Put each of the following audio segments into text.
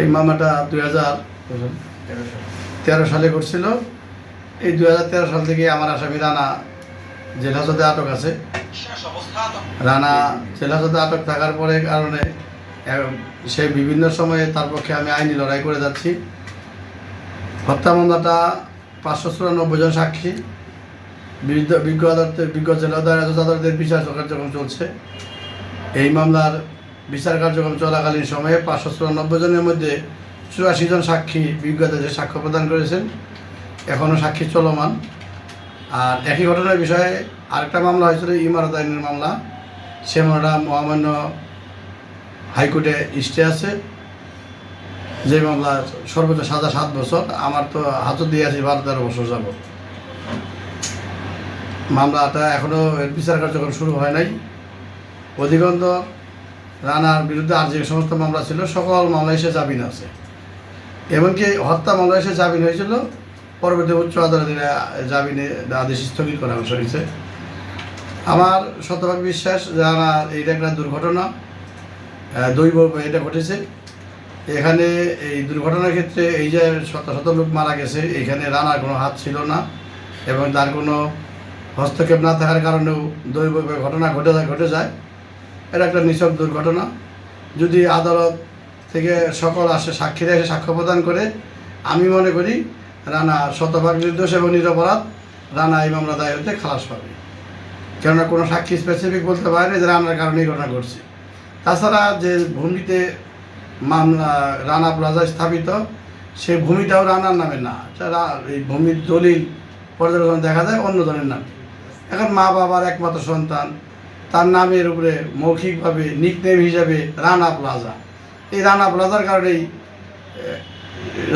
এই মামলাটা দুই হাজার তেরো সালে করছিল। এই দুই হাজার তেরো সাল থেকে আমার আসামি রানা জেল হাজতে আটক আছে। রানা জেল হাজতে আটক থাকার পরে কারণে সে বিভিন্ন সময়ে তার পক্ষে আমি আইনি লড়াই করে যাচ্ছি। হত্যা মামলাটা পাঁচশো চুরানব্বই জন সাক্ষী। বিজ্ঞ আদালতের বিজ্ঞ জেলা আদালতের বিচার কার্যক্রম চলছে। এই মামলার বিচার কার্যক্রম চলাকালীন সময়ে পাঁচশো চুরানব্বই জনের মধ্যে চুরাশি জন সাক্ষী বিজ্ঞ আদালতে সাক্ষ্য প্রদান করেছেন এখনও সাক্ষী চলমান। আর একই ঘটনার বিষয়ে আরেকটা মামলা হয়েছিল, ইমারত আইনের মামলা। সে মামলাটা মহামান্য হাইকোর্টে স্টে আছে। যে মামলা সর্বোচ্চ সাজা সাত বছর। আমার তো হাতত দিয়ে আছি, বারো তেরো বছর যাব মামলাটা এখনও বিচার কার্যক্রম শুরু হয় নাই। অধিকন্ত রানার বিরুদ্ধে আর যে সমস্ত মামলা ছিল, সকল মামলায় সে জামিন আছে। এমনকি হত্যা মামলায় সে জামিন হয়েছিল। পরবর্তী উচ্চ আদালতের জামিনে আদেশ স্থগিত করা হয়েছে। আমার শতভাগ বিশ্বাস, রানার এইটা একটা দুর্ঘটনা। দৈব এটা ঘটেছে। এখানে এই দুর্ঘটনার ক্ষেত্রে এই যে শত শত লোক মারা গেছে, এখানে রানার কোনো হাত ছিল না এবং তার কোনো হস্তক্ষেপ না থাকার কারণেও দৈব ঘটনা ঘটে ঘটে যায়। এটা একটা নিছক দুর্ঘটনা। যদি আদালত থেকে সকল আসে সাক্ষীরা এসে সাক্ষ্য প্রদান করে, আমি মনে করি রানা শতভাগ নির্দোষ এবং নিরপরাধ, রানা এই মামলা দায়ের হতে খালাস পাবে। কেননা কোনো সাক্ষী স্পেসিফিক বলতে পারে না যে রানার কারণে এই ঘটনা ঘটছে। তাছাড়া যে ভূমিতে মামলা, রানা প্লাজা স্থাপিত, সে ভূমিটাও রানার নামে না। এই ভূমির দলিল পর্যবেক্ষণ দেখা যায় অন্য জনের নামে। এখন মা বাবার একমাত্র সন্তান তার নামের উপরে মৌখিকভাবে নিকনেম হিসাবে রানা প্লাজা। এই রানা প্লাজার কারণেই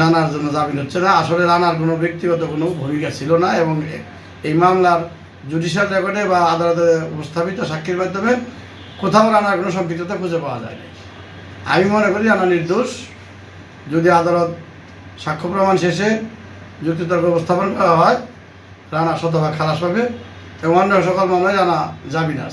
রানার জন্য জামিন হচ্ছে না। আসলে রানার কোনো ব্যক্তিগত কোনো ভূমিকা ছিল না এবং এই মামলার জুডিশিয়াল রেকর্ডে বা আদালতে উপস্থাপিত সাক্ষীর মাধ্যমে কোথাও রানার কোনো সম্পৃক্ততা খুঁজে পাওয়া যায়নি। আমি মনে করি রানা নির্দোষ। যদি আদালত সাক্ষ্য প্রমাণ শেষে যুক্তিতর্ক উপস্থাপন করা হয়, রানা শতভাগ খালাস পাবে এবং অন্য সকল মামলায় রানা জামিন আছে